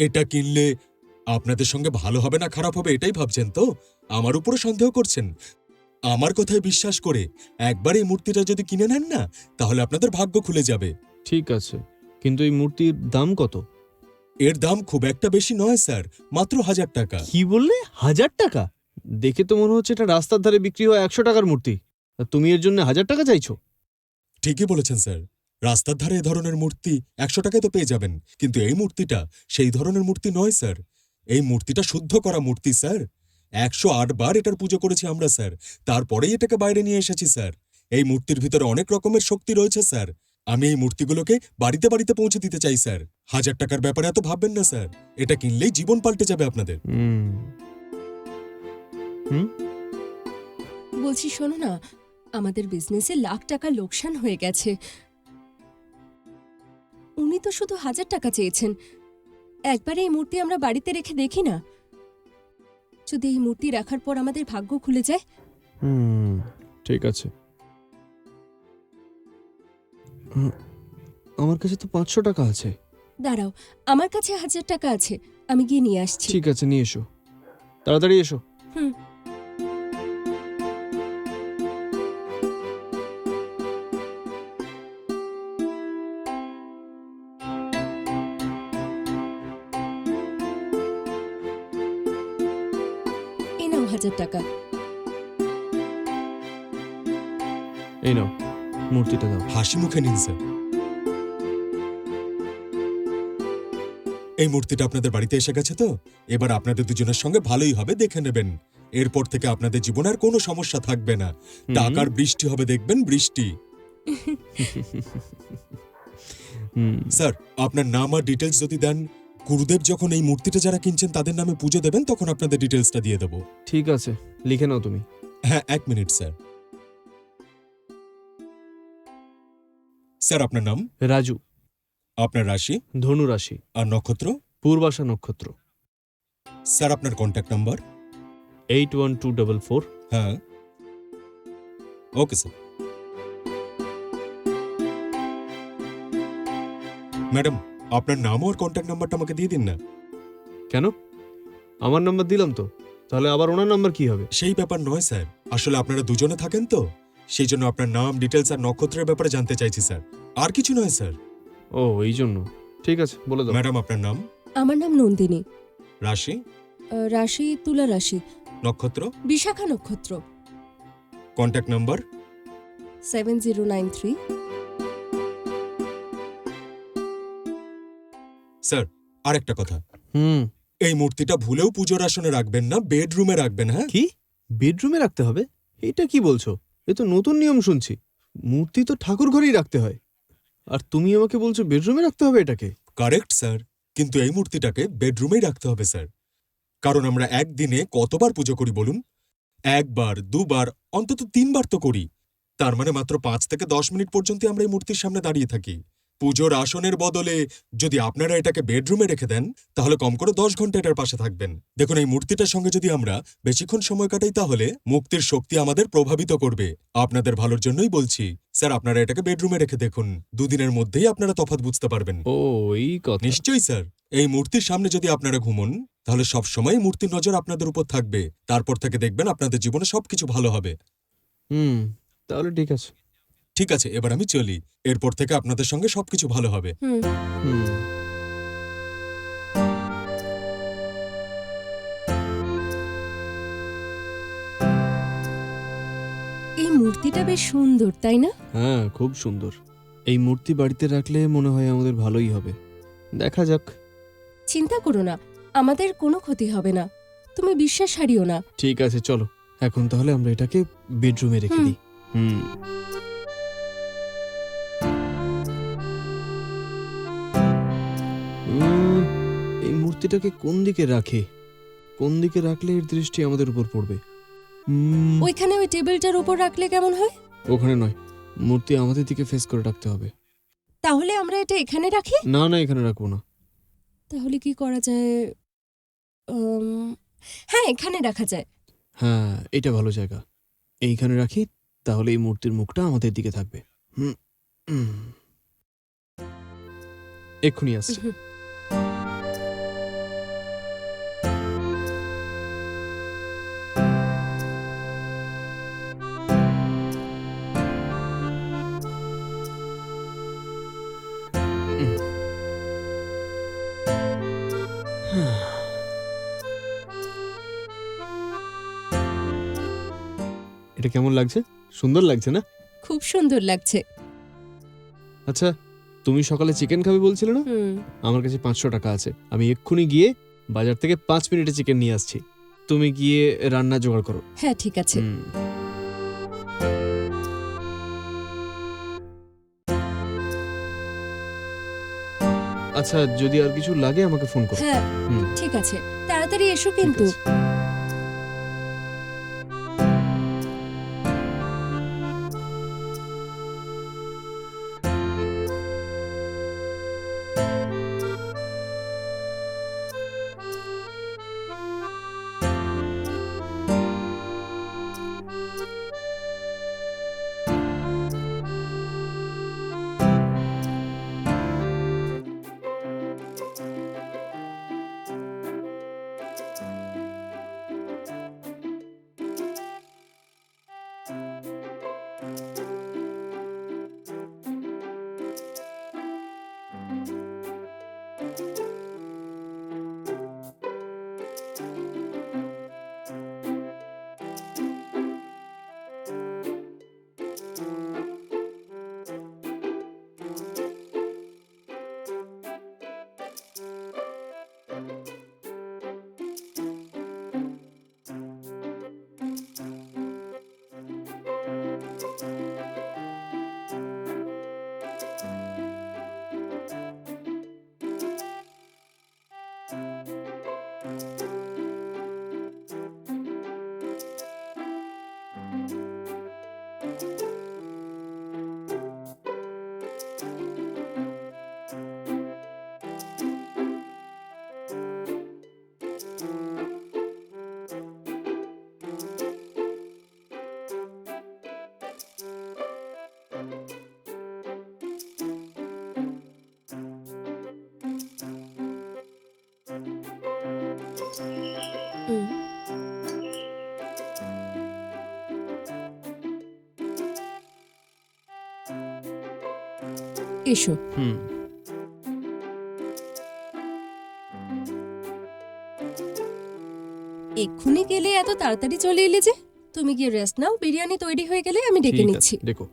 এটা কিনলে আপনাদের সঙ্গে ভালো হবে না খারাপ হবে এটাই ভাবছেন তো? আমার উপরে সন্দেহ করছেন। আমার কথায় বিশ্বাস করে একবার এই মূর্তিটা যদি কিনে নেন না তাহলে আপনাদের ভাগ্য খুলে যাবে। ঠিক আছে কিন্তু এই মূর্তির দাম কত? এর দাম খুব একটা বেশি নয় স্যার মাত্র হাজার টাকা। কি বললে? হাজার টাকা? দেখে তো মনে হচ্ছে এটা রাস্তার ধারে বিক্রি হয় একশো টাকার মূর্তি। আর তুমি এর জন্য হাজার টাকা চাইছো? ঠিকই বলেছেন স্যার। রাস্তার ধারে এ ধরনের মূর্তি একশো টাকায় তো পেয়ে যাবেন। কিন্তু এই মূর্তিটা সেই ধরনের মূর্তি নয় স্যার। এই মূর্তিটা শুদ্ধ করা মূর্তি স্যার। একশো আট বার এটার পুজো করেছি আমরা স্যার। তারপরেই এটাকে বাইরে নিয়ে এসেছি স্যার। এই মূর্তির ভিতরে অনেক রকমের শক্তি রয়েছে স্যার। আমি এই মূর্তিগুলোকে বাড়িতে বাড়িতে পৌঁছে দিতে চাই স্যার। হাজার টাকার ব্যাপারে এত ভাববেন না স্যার। এটা কিনলেই জীবন পাল্টে যাবে আপনাদের। হুম। বলছি শোনো না। আমাদের বিজনেসে লাখ টাকা লোকসান হয়ে গেছে। উনি তো শুধু হাজার টাকা চেয়েছেন। একবারে এই মূর্তি আমরা বাড়িতে রেখে দেখি না। যদি এই মূর্তি রাখার পর আমাদের ভাগ্য খুলে যায়? হুম ঠিক আছে। আমার কাছে তো পাঁচশো টাকা আছে। দাঁড়াও আমার কাছে হাজার টাকা আছে। আমি গিয়ে নিয়ে আসছি। ঠিক আছে নিয়ে এসো। তাড়াতাড়ি এসো। হুম। হাজার টাকা। এই নাও মূর্তিটা দাও। হাসি মুখে নিন স্যার। এই মূর্তিটা আপনাদের বাড়িতে এসে গেছে তো? এবার আপনাদের দুজনের সঙ্গে ভালোই হবে দেখে নেবেন। এরপর থেকে আপনাদের জীবনে আর কোনো সমস্যা থাকবে না। টাকার বৃষ্টি হবে দেখবেন বৃষ্টি। হুম। স্যার আপনার নাম আর ডিটেলস যদি দেন গুরুদেব যখন এই মূর্তিটা যারা কিনছেন তাদের নামে পুজো দেবেন তখন আপনাদের ডিটেলসটা দিয়ে দেবো। ঠিক আছে লিখে নাও তুমি। হ্যাঁ এক মিনিট স্যার স্যার আপনার নাম? রাজু। আপনার রাশি? ধনু রাশি। আর নক্ষত্র? পূর্বাশা নক্ষত্র। স্যার আপনার contact number eight one two double four হ্যাঁ। ওকে স্যার ম্যাডাম আপনার নাম আর কন্ট্যাক্ট নাম্বারটা আমাকে দিয়ে দিন না। কেন? আমার নাম্বার দিলাম তো। তাহলে আবার ওনার নাম্বার কি হবে? সেই ব্যাপার নয় স্যার। আসলে আপনারা দুজনে থাকেন তো। সেই জন্য আপনার নাম ডিটেলস আর নক্ষত্রের ব্যাপারে জানতে চাইছি স্যার। আর কিছু নয় স্যার। ও এই জন্য ঠিক আছে বলে দাও। ম্যাডাম আপনার নাম? আমার নাম নন্দিনী। রাশি? আহ, রাশি তুলা রাশি। নক্ষত্র? বিশাখা নক্ষত্র। Contact number seven zero nine three. Sir আরেকটা কথা। হুম। এই মূর্তিটা ভুলেও পুজোর আসনে রাখবেন না বেডরুমে রাখবেন হ্যাঁ? কি? বেডরুমে রাখতে হবে? এটা কি বলছো? এ তো নতুন নিয়ম শুনছি। মূর্তি তো ঠাকুর ঘরেই রাখতে হয়। আর তুমি আমাকে বলছো বেডরুমে রাখতে হবে এটাকে? কারেক্ট স্যার কিন্তু এই মূর্তিটাকে বেডরুমেই রাখতে হবে স্যার কারণ আমরা একদিনে কতবার পুজো করি বলুন? একবার দুবার অন্তত তিনবার তো করি। তার মানে মাত্র পাঁচ থেকে দশ মিনিট পর্যন্ত আমরা এই মূর্তির সামনে দাঁড়িয়ে থাকি। পুজোর আসনের বদলে যদি আপনারা এটাকে বেডরুমে রেখে দেন তাহলে কম করে দশ ঘণ্টা এটার পাশে থাকবেন। দেখুন এই মূর্তিটার সঙ্গে যদি আমরা বেশিক্ষণ সময় কাটাই তাহলে মুক্তির শক্তি আমাদের প্রভাবিত করবে। আপনাদের ভালোর জন্যই বলছি। স্যার আপনারা এটাকে বেডরুমে রেখে দেখুন। দুদিনের মধ্যেই আপনারা তফাৎ বুঝতে পারবেন। ও এই কথা। নিশ্চয়ই স্যার। এই মূর্তির সামনে যদি আপনারা ঘুমন তাহলে সব সময় মূর্তির নজর আপনাদের উপর থাকবে। তারপর থেকে দেখবেন আপনাদের জীবনে সবকিছু ভালো হবে। হুম তাহলে ঠিক আছে। ঠিক আছে এবার আমি চলি। এরপর থেকে আপনাদের সঙ্গে সবকিছু ভালো হবে। হুম। এই মূর্তিটা বেশ সুন্দর তাই না? হ্যাঁ খুব সুন্দর। এই মূর্তি বাড়িতে রাখলে মনে হয় আমাদের ভালোই হবে। দেখা যাক। চিন্তা করো না আমাদের কোনো ক্ষতি হবে না। তুমি বিশ্বাস হারিও না। ঠিক আছে চলো। এখন তাহলে আমরা এটাকে বেডরুমে রেখে। দিই। হুম। মূর্তিটাকে কোন দিকে রাখে? কোন দিকে রাখলে এর দৃষ্টি আমাদের উপর পড়বে? উম, ওইখানে ওই টেবিলটার উপর রাখলে কেমন হয়? ওখানে নয়। মূর্তি আমাদের দিকে ফেস করে রাখতে হবে। তাহলে আমরা এটা এখানে রাখি? না না এখানে রাখব না। তাহলে কি করা যায়? উম, হ্যাঁ এখানে রাখা যায়। হ্যাঁ এটা ভালো জায়গা। এইখানে রাখি তাহলে এই মূর্তির মুখটা আমাদের দিকে থাকবে। হুম উম। এক্ষুনি আসছে। হুম। এটা কেমন লাগছে? সুন্দর লাগছে না? খুব সুন্দর লাগছে। আচ্ছা তুমি সকালে চিকেন খাবে বলছিলে না? হুম। আমার কাছে পাঁচশো টাকা আছে। আমি এক্ষুনি গিয়ে বাজার থেকে পাঁচ মিনিটে চিকেন নিয়ে আসছি। তুমি গিয়ে রান্না জোগাড় করো। হ্যাঁ ঠিক আছে। হুম। আচ্ছা যদি আর কিছু লাগে আমাকে ফোন করো। হ্যাঁ ঠিক আছে। তাড়াতাড়ি এসো কিন্তু। আছে। এসো। হুম। এক্ষুনি গেলে এত তাড়াতাড়ি চলে এলে যে? তুমি গিয়ে রেস্ট নাও বিরিয়ানি তৈরি হয়ে গেলে আমি ডেকে নিচ্ছি। দেখো।